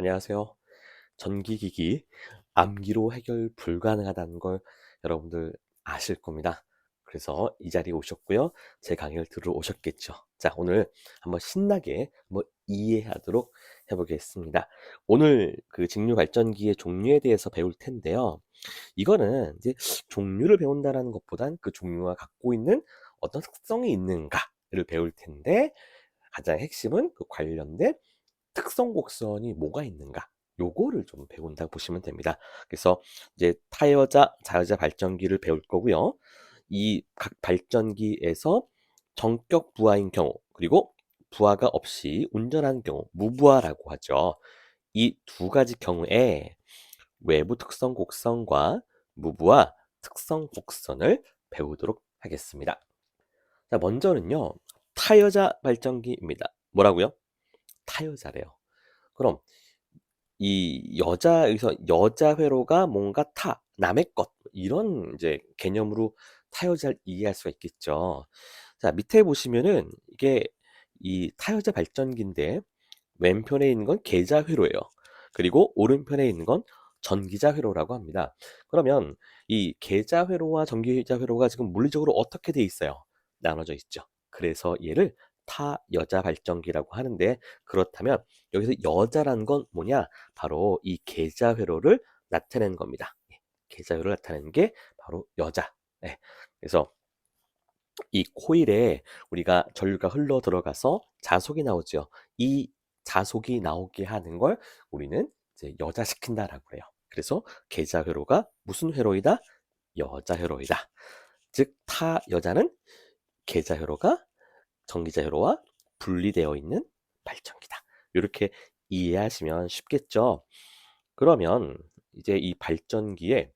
안녕하세요. 전기기기, 암기로 해결 불가능하다는 걸 여러분들 아실 겁니다. 그래서 이 자리에 오셨고요. 제 강의를 들으러 오셨겠죠. 자, 오늘 한번 신나게 한번 이해하도록 해보겠습니다. 오늘 그 직류 발전기의 종류에 대해서 배울 텐데요. 이거는 이제 종류를 배운다는 것보단 그 종류가 갖고 있는 어떤 특성이 있는가를 배울 텐데 가장 핵심은 그 관련된 특성 곡선이 뭐가 있는가 요거를 좀 배운다 보시면 됩니다. 그래서 이제 타여자, 자여자 발전기를 배울 거고요. 이 각 발전기에서 정격 부하인 경우 그리고 부하가 없이 운전하는 경우 무부하라고 하죠. 이 두 가지 경우에 외부 특성 곡선과 무부하 특성 곡선을 배우도록 하겠습니다. 자, 먼저는요. 타여자 발전기입니다. 뭐라고요? 타여자래요. 그럼 이 여자에서 여자 회로가 뭔가 타 남의 것 이런 이제 개념으로 타여자를 이해할 수가 있겠죠. 자 밑에 보시면은 이게 이 타여자 발전기인데 왼편에 있는 건 계좌 회로예요. 그리고 오른편에 있는 건 전기자 회로라고 합니다. 그러면 이 계좌 회로와 전기자 회로가 지금 물리적으로 어떻게 돼 있어요? 나눠져 있죠. 그래서 얘를 타 여자 발전기라고 하는데 그렇다면 여기서 여자란 건 뭐냐? 바로 이 계좌 회로를 나타내는 겁니다. 예, 계좌 회로를 나타내는 게 바로 여자. 네. 그래서 이 코일에 우리가 전류가 흘러 들어가서 자속이 나오죠. 이 자속이 나오게 하는 걸 우리는 이제 여자 시킨다라고 해요. 그래서 계좌 회로가 무슨 회로이다? 여자 회로이다. 즉 타 여자는 계좌 회로가 전기자 회로와 분리되어 있는 발전기다. 이렇게 이해하시면 쉽겠죠. 그러면 이제 이 발전기의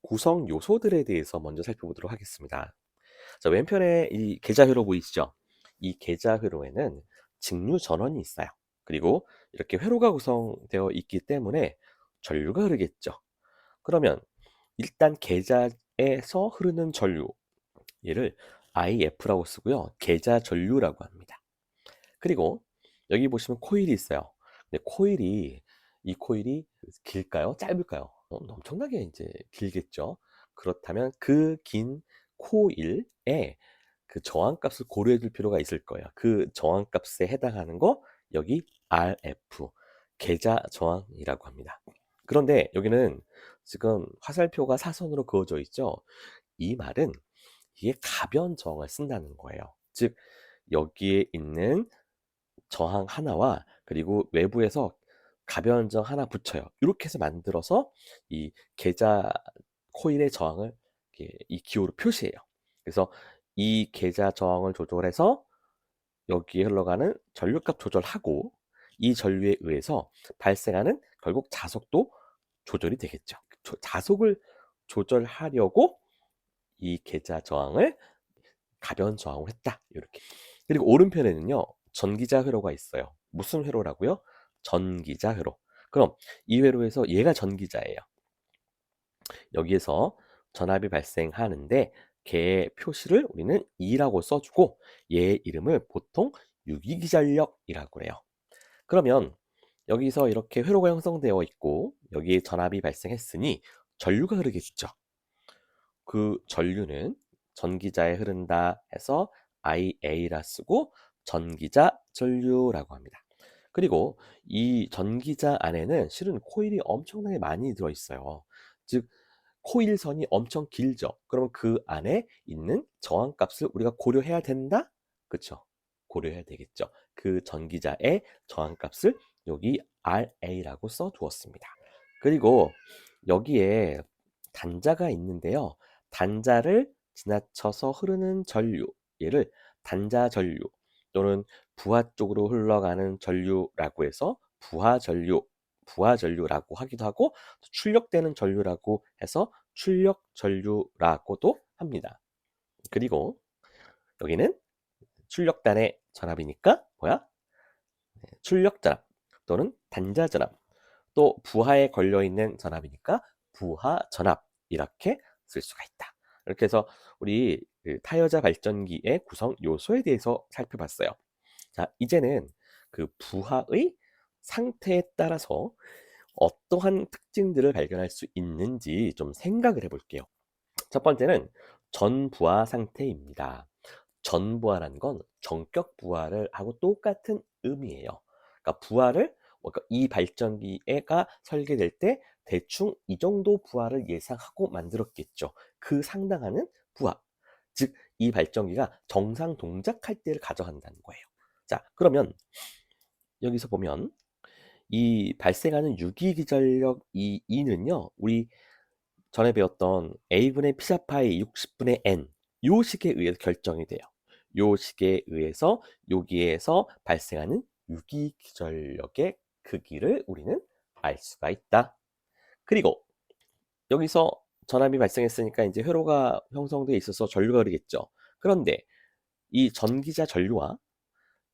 구성 요소들에 대해서 먼저 살펴보도록 하겠습니다. 자, 왼편에 이 계좌 회로 보이시죠? 이 계좌 회로에는 직류 전원이 있어요. 그리고 이렇게 회로가 구성되어 있기 때문에 전류가 흐르겠죠. 그러면 일단 계좌에서 흐르는 전류 얘를 IF라고 쓰고요. 계좌 전류라고 합니다. 그리고 여기 보시면 코일이 있어요. 근데 코일이 이 코일이 길까요? 짧을까요? 어, 엄청나게 이제 길겠죠. 그렇다면 그 긴 코일에 그 저항값을 고려해 줄 필요가 있을 거예요. 그 저항값에 해당하는 거 여기 RF 계좌 저항이라고 합니다. 그런데 여기는 지금 화살표가 사선으로 그어져 있죠. 이 말은 이게 가변 저항을 쓴다는 거예요. 즉 여기에 있는 저항 하나와 그리고 외부에서 가변 저항 하나 붙여요. 이렇게 해서 만들어서 이 계좌 코일의 저항을 이 기호로 표시해요. 그래서 이 계좌 저항을 조절해서 여기에 흘러가는 전류값 조절하고 이 전류에 의해서 발생하는 결국 자속도 조절이 되겠죠. 자속을 조절하려고 이 계좌 저항을 가변 저항을 했다. 이렇게. 그리고 오른편에는요. 전기자 회로가 있어요. 무슨 회로라고요? 전기자 회로. 그럼 이 회로에서 얘가 전기자예요. 여기에서 전압이 발생하는데 걔의 표시를 우리는 2라고 써주고 얘의 이름을 보통 유기기전력이라고 해요. 그러면 여기서 이렇게 회로가 형성되어 있고 여기에 전압이 발생했으니 전류가 흐르겠죠. 그 전류는 전기자에 흐른다 해서 IA라 쓰고 전기자 전류라고 합니다. 그리고 이 전기자 안에는 실은 코일이 엄청나게 많이 들어 있어요. 즉 코일선이 엄청 길죠. 그러면 그 안에 있는 저항값을 우리가 고려해야 된다? 그렇죠. 고려해야 되겠죠. 그 전기자의 저항값을 여기 RA라고 써 두었습니다. 그리고 여기에 단자가 있는데요. 단자를 지나쳐서 흐르는 전류, 얘를 단자 전류 또는 부하 쪽으로 흘러가는 전류라고 해서 부하 전류, 부하 전류라고 하기도 하고 출력되는 전류라고 해서 출력 전류라고도 합니다. 그리고 여기는 출력단의 전압이니까 뭐야? 네, 출력 전압 또는 단자 전압 또 부하에 걸려 있는 전압이니까 부하 전압 이렇게 쓸 수가 있다. 이렇게 해서 우리 그 타여자 발전기의 구성 요소에 대해서 살펴봤어요. 자, 이제는 그 부하의 상태에 따라서 어떠한 특징들을 발견할 수 있는지 좀 생각을 해 볼게요. 첫 번째는 전부하 상태입니다. 전부하라는 건 전격 부하를 하고 똑같은 의미예요. 그러니까 부하를 그러니까 이 발전기가 설계될 때 대충 이 정도 부하를 예상하고 만들었겠죠. 그 상당하는 부하. 즉, 이 발전기가 정상 동작할 때를 가져간다는 거예요. 자, 그러면 여기서 보면 이 발생하는 유기기전력 이 E는요, 우리 전에 배웠던 A분의 P자파이 60분의 N 요 식에 의해서 결정이 돼요. 요 식에 의해서 여기에서 발생하는 유기기전력의 크기를 우리는 알 수가 있다. 그리고 여기서 전압이 발생했으니까 이제 회로가 형성돼 있어서 전류가 흐르겠죠. 그런데 이 전기자 전류와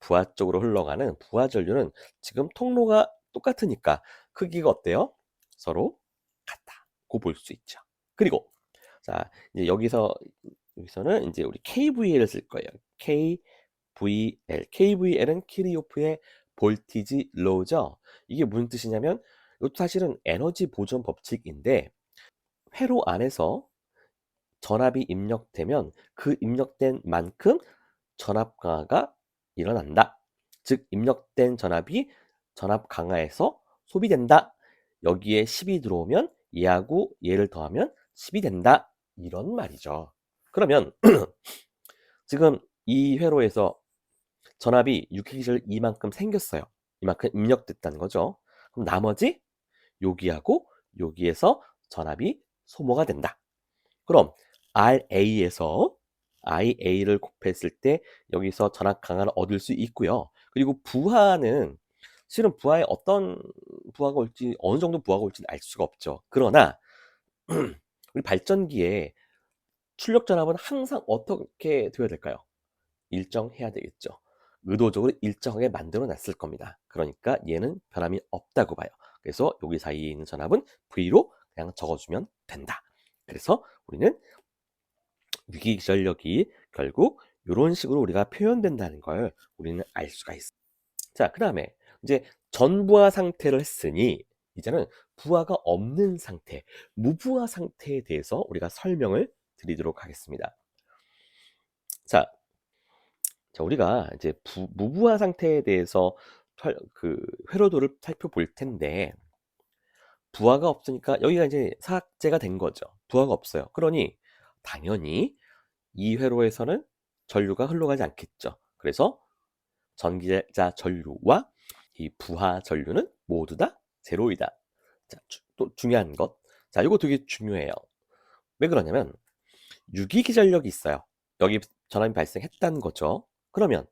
부하 쪽으로 흘러가는 부하 전류는 지금 통로가 똑같으니까 크기가 어때요? 서로 같다고 볼 수 있죠. 그리고 자 이제 여기서 여기서는 이제 우리 KVL을 쓸 거예요. KVL. KVL은 키리오프의 볼티지 로죠. 이게 무슨 뜻이냐면 이것도 사실은 에너지 보존 법칙인데 회로 안에서 전압이 입력되면 그 입력된 만큼 전압 강화가 일어난다. 즉 입력된 전압이 전압 강화에서 소비된다. 여기에 10이 들어오면 얘하고 얘를 더하면 10이 된다. 이런 말이죠. 그러면 지금 이 회로에서 전압이 유기기절 이만큼 생겼어요. 이만큼 입력됐다는 거죠. 그럼 나머지 여기하고 여기에서 전압이 소모가 된다. 그럼 RA에서 IA를 곱했을 때 여기서 전압 강화를 얻을 수 있고요. 그리고 부하는 실은 부하에 어떤 부하가 올지 어느 정도 부하가 올지는 알 수가 없죠. 그러나 우리 발전기에 출력 전압은 항상 어떻게 되어야 될까요? 일정해야 되겠죠. 의도적으로 일정하게 만들어 놨을 겁니다. 그러니까 얘는 변함이 없다고 봐요. 그래서 여기 사이에 있는 전압은 V로 그냥 적어주면 된다. 그래서 우리는 위기전력이 결국 이런 식으로 우리가 표현된다는 걸 우리는 알 수가 있어. 자, 그 다음에 이제 전부하 상태를 했으니 이제는 부하가 없는 상태, 무부하 상태에 대해서 우리가 설명을 드리도록 하겠습니다. 자, 자 우리가 이제 부, 무부하 상태에 대해서 털, 그 회로도를 살펴볼 텐데 부하가 없으니까 여기가 이제 사각제가 된 거죠. 부하가 없어요. 그러니 당연히 이 회로에서는 전류가 흘러가지 않겠죠. 그래서 전기자 전류와 이 부하 전류는 모두 다 제로이다. 자, 또 중요한 것. 자, 이거 되게 중요해요. 왜 그러냐면 유기기전력이 있어요. 여기 전압이 발생했다는 거죠. 그러면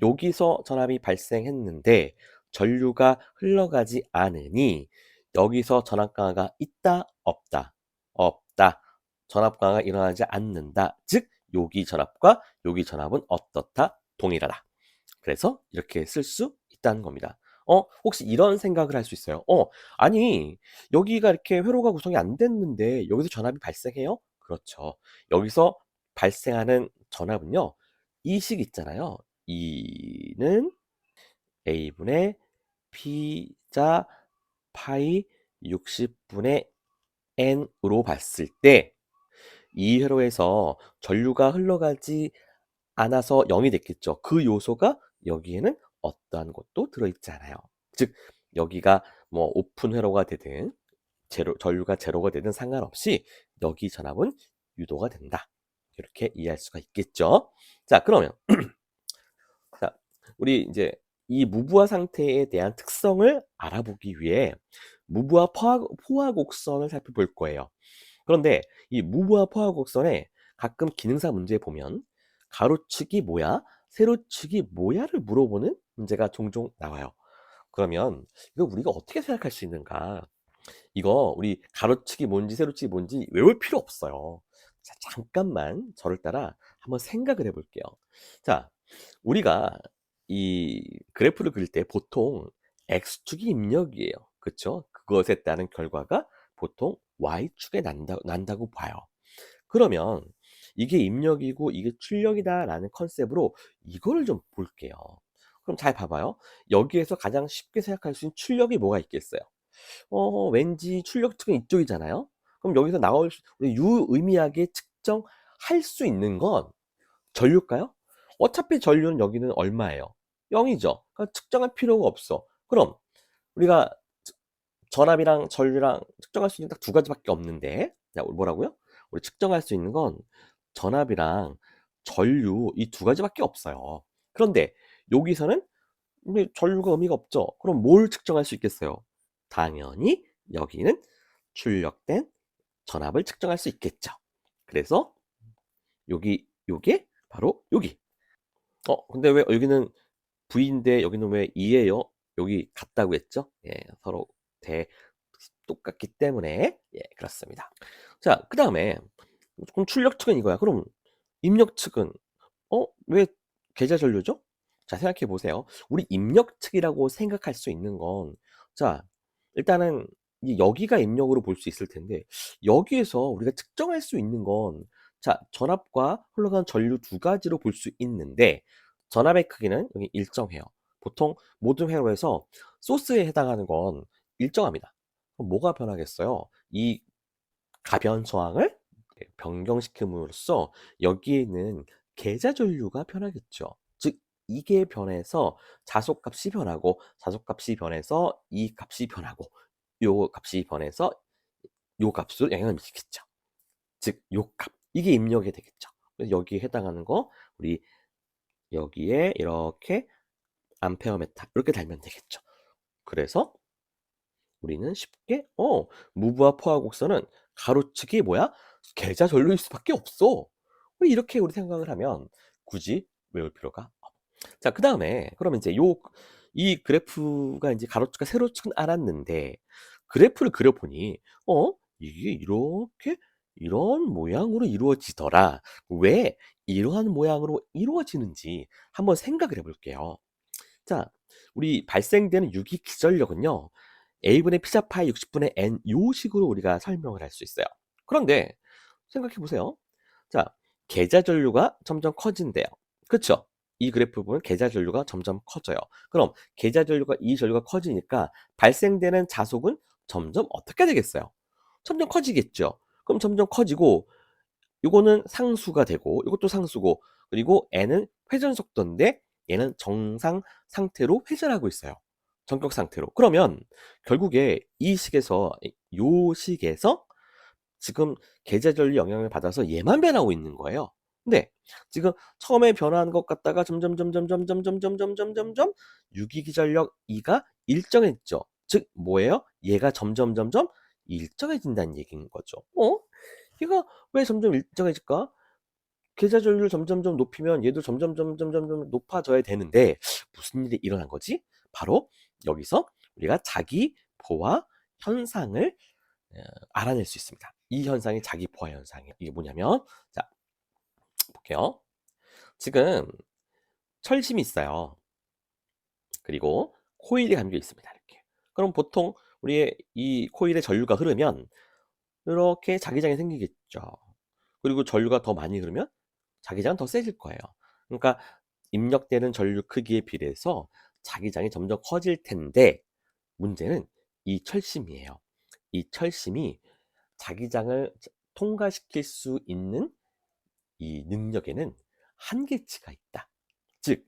여기서 전압이 발생했는데 전류가 흘러가지 않으니 여기서 전압 강화가 있다 없다 없다. 전압 강화가 일어나지 않는다. 즉 여기 전압과 여기 전압은 어떻다? 동일하다. 그래서 이렇게 쓸 수 있다는 겁니다. 어 혹시 이런 생각을 할 수 있어요? 어 아니 여기가 이렇게 회로가 구성이 안 됐는데 여기서 전압이 발생해요? 그렇죠. 여기서 발생하는 전압은요 이식 있잖아요 이는 a분의 p자 파이 60분의 n으로 봤을 때 이 회로에서 전류가 흘러가지 않아서 0이 됐겠죠. 그 요소가 여기에는 어떠한 것도 들어있잖아요. 즉 여기가 뭐 오픈 회로가 되든 제로, 전류가 제로가 되든 상관없이 여기 전압은 유도가 된다. 이렇게 이해할 수가 있겠죠. 자 그러면 자 우리 이제 이 무부하 상태에 대한 특성을 알아보기 위해 무부하 포화, 포화 곡선을 살펴볼 거예요. 그런데 이 무부하 포화 곡선에 가끔 기능사 문제에 보면 가로축이 뭐야? 세로축이 뭐야를 물어보는 문제가 종종 나와요. 그러면 이거 우리가 어떻게 생각할 수 있는가? 이거 우리 가로축이 뭔지 세로축이 뭔지 외울 필요 없어요. 자, 잠깐만 저를 따라 한번 생각을 해볼게요. 자, 우리가 이 그래프를 그릴 때 보통 x축이 입력이에요. 그쵸? 그것에 따른 결과가 보통 y축에 난다, 난다고 봐요. 그러면 이게 입력이고 이게 출력이다라는 컨셉으로 이거를 좀 볼게요. 그럼 잘 봐봐요. 여기에서 가장 쉽게 생각할 수 있는 출력이 뭐가 있겠어요? 어, 왠지 출력 측은 이쪽이잖아요. 그럼 여기서 나올 수, 유의미하게 측정할 수 있는 건 전류일까요? 어차피 전류는 여기는 얼마예요? 0이죠. 그러니까 측정할 필요가 없어. 그럼 우리가 전압이랑 전류랑 측정할 수 있는 딱 두 가지밖에 없는데, 자, 뭐라고요? 우리 측정할 수 있는 건 전압이랑 전류 이 두 가지밖에 없어요. 그런데 여기서는 전류가 의미가 없죠. 그럼 뭘 측정할 수 있겠어요? 당연히 여기는 출력된 전압을 측정할 수 있겠죠. 그래서 여기 요게 바로 여기. 어, 근데 왜 여기는 V인데 여기는 왜 2예요? 여기 같다고 했죠? 예, 서로 대 똑같기 때문에 예, 그렇습니다. 자, 그 다음에 그럼 출력 측은 이거야. 그럼 입력 측은 어, 왜 계좌 전류죠? 자, 생각해 보세요. 우리 입력 측이라고 생각할 수 있는 건 자, 일단은 이 여기가 입력으로 볼 수 있을 텐데 여기에서 우리가 측정할 수 있는 건 자, 전압과 흘러가는 전류 두 가지로 볼 수 있는데 전압의 크기는 여기 일정해요. 보통 모든 회로에서 소스에 해당하는 건 일정합니다. 뭐가 변하겠어요? 이 가변 저항을 변경시킴으로써 여기에는 계좌 전류가 변하겠죠. 즉 이게 변해서 자속값이 변하고 자속값이 변해서 이 값이 변하고 요 값이 변해서 요 값으로 영향을 미치겠죠. 즉 요 값. 이게 입력이 되겠죠. 여기에 해당하는 거 우리 여기에 이렇게 암페어메타 이렇게 달면 되겠죠. 그래서 우리는 쉽게 어 무브와 포화 곡선은 가로축이 뭐야? 계좌 전류일 수밖에 없어. 이렇게 우리 생각을 하면 굳이 외울 필요가 없. 자, 그 다음에 그러면 이제 요 이 그래프가 이제 가로축과 세로축은 알았는데 그래프를 그려보니 어 이게 이렇게 이런 모양으로 이루어지더라. 왜 이러한 모양으로 이루어지는지 한번 생각을 해볼게요. 자, 우리 발생되는 유기 기전력은요. a분의 p자파이 60분의 n 요 식으로 우리가 설명을 할 수 있어요. 그런데 생각해 보세요. 자, 계좌 전류가 점점 커진대요. 그렇죠? 이 그래프 보면 계좌 전류가 점점 커져요. 그럼 계좌 전류가 이 전류가 커지니까 발생되는 자속은 점점 어떻게 되겠어요? 점점 커지겠죠. 그럼 점점 커지고 이거는 상수가 되고 이것도 상수고 그리고 n은 회전 속도인데 얘는 정상 상태로 회전하고 있어요. 전격 상태로. 그러면 결국에 이 식에서 요 식에서 지금 계좌 전류 영향을 받아서 얘만 변하고 있는 거예요. 근데 지금 처음에 변화한 것 같다가 점점 점점 점점 점점 점점 점점 유기기전력 2가 일정해졌죠. 즉 뭐예요? 얘가 점점 점점 일정해진다는 얘기인 거죠. 어? 얘가 왜 점점 일정해질까? 계좌 전류를 점점점 높이면 얘도 점점 점점 점점 높아져야 되는데 무슨 일이 일어난 거지? 바로 여기서 우리가 자기 포화 현상을 어, 알아낼 수 있습니다. 이 현상이 자기 포화 현상이에요. 이게 뭐냐면 자 볼게요. 지금 철심이 있어요. 그리고 코일이 감겨 있습니다. 이렇게. 그럼 보통 우리의 이 코일의 전류가 흐르면 이렇게 자기장이 생기겠죠. 그리고 전류가 더 많이 흐르면 자기장은 더 세질 거예요. 그러니까 입력되는 전류 크기에 비례해서 자기장이 점점 커질 텐데 문제는 이 철심이에요. 이 철심이 자기장을 통과시킬 수 있는 이 능력에는 한계치가 있다. 즉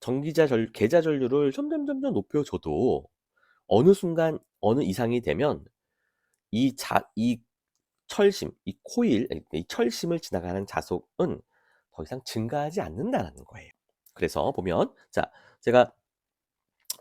전기자 전 계좌 전류를 점점 점점 높여줘도 어느 순간 어느 이상이 되면 이 자, 이 철심, 이 코일, 이 철심을 지나가는 자속은 더 이상 증가하지 않는다는 거예요. 그래서 보면, 자, 제가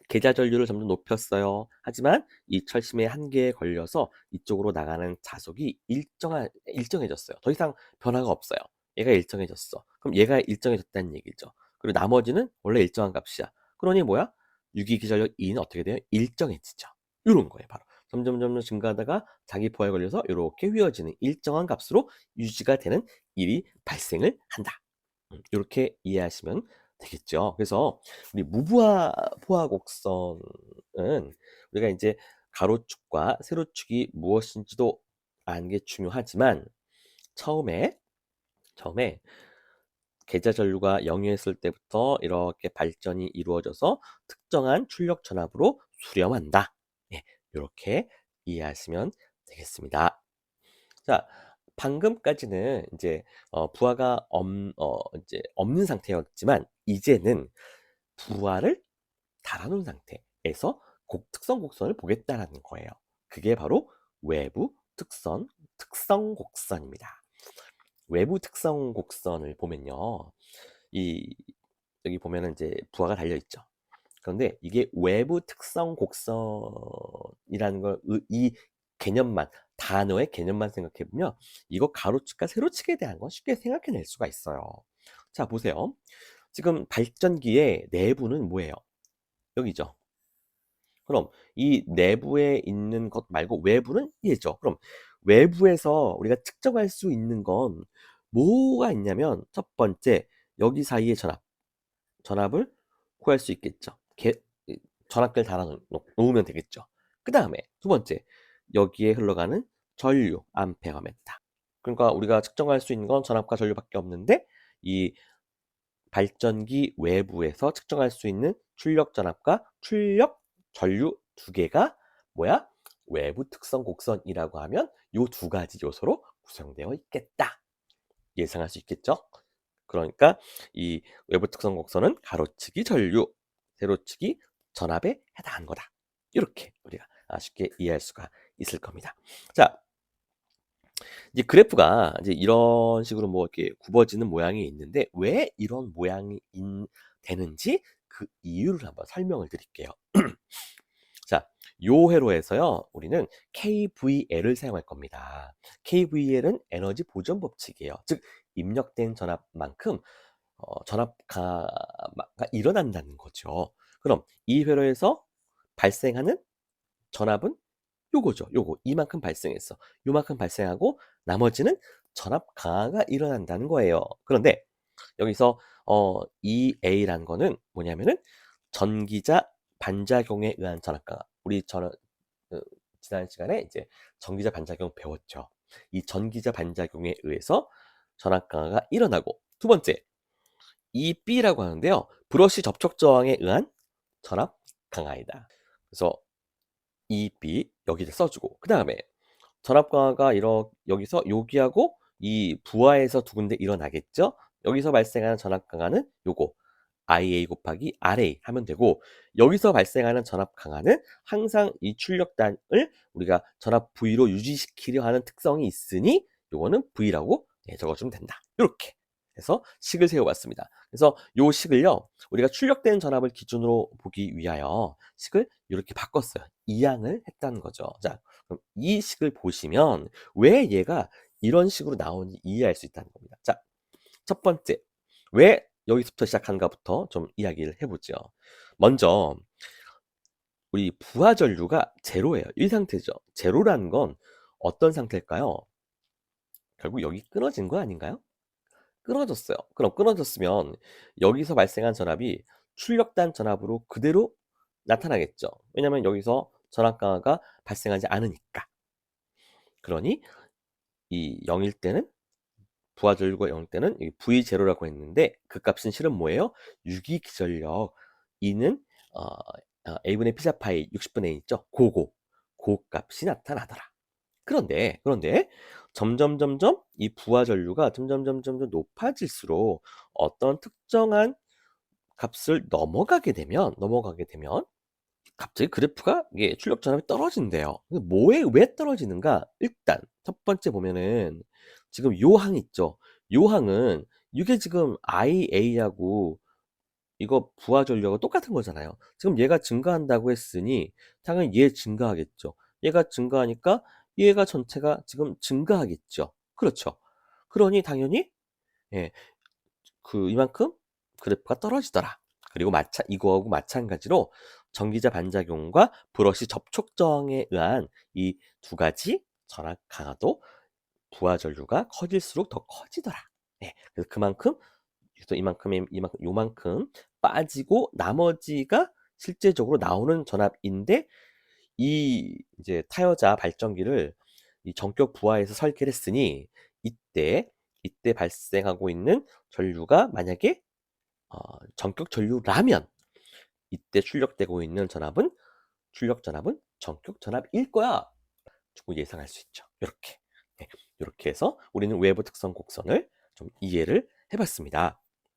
계좌 전류를 점점 높였어요. 하지만 이 철심의 한계에 걸려서 이쪽으로 나가는 자속이 일정한, 일정해졌어요. 더 이상 변화가 없어요. 얘가 일정해졌어. 그럼 얘가 일정해졌다는 얘기죠. 그리고 나머지는 원래 일정한 값이야. 그러니 뭐야? 유기기전력 2는 어떻게 돼요? 일정해지죠. 이런 거예요, 바로. 점점 점점 증가하다가 자기 포화에 걸려서 이렇게 휘어지는 일정한 값으로 유지가 되는 일이 발생을 한다. 이렇게 음, 이해하시면 되겠죠. 그래서 우리 무부하 포화 곡선은 우리가 이제 가로축과 세로축이 무엇인지도 아는 게 중요하지만 처음에 처음에 계좌 전류가 0이었을 때부터 이렇게 발전이 이루어져서 특정한 출력 전압으로 수렴한다. 예, 이렇게 이해하시면 되겠습니다. 자, 방금까지는 이제 어, 부하가 없, 어, 이제 없는 상태였지만 이제는 부하를 달아놓은 상태에서 곡, 특성 곡선을 보겠다라는 거예요. 그게 바로 외부 특선, 특성 곡선입니다. 외부 특성 곡선을 보면요. 이, 여기 보면은 이제 부하가 달려 있죠. 그런데 이게 외부 특성 곡선이라는 걸, 이 개념만, 단어의 개념만 생각해 보면 이거 가로축과 세로축에 대한 건 쉽게 생각해낼 수가 있어요. 자, 보세요. 지금 발전기의 내부는 뭐예요? 여기죠. 그럼 이 내부에 있는 것 말고 외부는 얘죠. 그럼 외부에서 우리가 측정할 수 있는 건 뭐가 있냐면 첫 번째 여기 사이의 전압 전압을 구할 수 있겠죠. 개, 전압계를 달아 놓으면 되겠죠. 그 다음에 두 번째 여기에 흘러가는 전류 암페어 메타 그러니까 우리가 측정할 수 있는 건 전압과 전류밖에 없는데 이 발전기 외부에서 측정할 수 있는 출력 전압과 출력 전류 두 개가 뭐야? 외부 특성 곡선이라고 하면 이 두 가지 요소로 구성되어 있겠다. 예상할 수 있겠죠? 그러니까 이 외부 특성 곡선은 가로치기 전류, 세로치기 전압에 해당하는 거다. 이렇게 우리가 쉽게 이해할 수가 있을 겁니다. 자, 이제 그래프가 이제 이런 식으로 뭐 이렇게 굽어지는 모양이 있는데 왜 이런 모양이 인, 되는지 그 이유를 한번 설명을 드릴게요. 자, 요 회로에서요, 우리는 KVL을 사용할 겁니다. KVL은 에너지 보존 법칙이에요. 즉, 입력된 전압만큼 어, 전압가 일어난다는 거죠. 그럼 이 회로에서 발생하는 전압은 요거죠. 요거 이만큼 발생했어. 요만큼 발생하고 나머지는 전압 강화가 일어난다는 거예요. 그런데 여기서 어, EA라는 거는 뭐냐면은 전기자 반작용에 의한 전압 강화. 우리 전 그, 지난 시간에 이제 전기자 반작용 배웠죠. 이 전기자 반작용에 의해서 전압 강화가 일어나고 두 번째 EB라고 하는데요. 브러쉬 접촉 저항에 의한 전압 강화이다. 그래서 EB 여기를 써주고 그 다음에 전압 강화가 이러, 여기서 여기하고 이 부하에서 두 군데 일어나겠죠? 여기서 발생하는 전압 강화는 요거 IA 곱하기 RA 하면 되고 여기서 발생하는 전압 강화는 항상 이 출력단을 우리가 전압 V로 유지시키려 하는 특성이 있으니 요거는 V라고 네, 적어주면 된다. 이렇게 해서 식을 세워봤습니다. 그래서 요 식을요, 우리가 출력된 전압을 기준으로 보기 위하여 식을 이렇게 바꿨어요. 이항을 했다는 거죠. 자, 그럼 이 식을 보시면 왜 얘가 이런 식으로 나오는지 이해할 수 있다는 겁니다. 자, 첫 번째, 왜 여기서부터 시작하는가부터 좀 이야기를 해보죠. 먼저, 우리 부하 전류가 제로예요. 이 상태죠. 제로라는 건 어떤 상태일까요? 결국 여기 끊어진 거 아닌가요? 끊어졌어요. 그럼 끊어졌으면 여기서 발생한 전압이 출력단 전압으로 그대로 나타나겠죠. 왜냐면 여기서 전압 강화가 발생하지 않으니까. 그러니 이 0일 때는 부하 전류가 0일 때는 V0라고 했는데 그 값은 실은 뭐예요? 유기 기전력 이는 어, 어, A분의 피자파이 60분의 1 있죠? 고고 고 값이 나타나더라. 그런데 그런데 점점 점점 이 부하 전류가 점점 점 점 높아질수록 어떤 특정한 값을 넘어가게 되면 넘어가게 되면 갑자기 그래프가 이게 출력 전압이 떨어진대요. 뭐에 왜 떨어지는가? 일단 첫 번째 보면은 지금 요항 있죠. 요 항은 이게 지금 IA하고 이거 부하 전류하고 똑같은 거잖아요. 지금 얘가 증가한다고 했으니 당연히 얘 증가하겠죠. 얘가 증가하니까 얘가 전체가 지금 증가하겠죠. 그렇죠. 그러니 당연히 예, 그 이만큼 그래프가 떨어지더라. 그리고 마찬 이거하고 마찬가지로 전기자 반작용과 브러쉬 접촉 저항에 의한 이 두 가지 전압 강화도 부하전류가 커질수록 더 커지더라. 네, 그래서 그만큼 이만큼 이만큼 요만큼 빠지고 나머지가 실제적으로 나오는 전압인데 이 이제 타여자 발전기를 이 전격 부하에서 설계를 했으니 이때 이때 발생하고 있는 전류가 만약에 어, 전격 전류라면 이때 출력되고 있는 전압은 출력 전압은 전격 전압일 거야. 충분히 예상할 수 있죠. 이렇게. 네, 이렇게 해서 우리는 외부 특성 곡선을 좀 이해를 해봤습니다.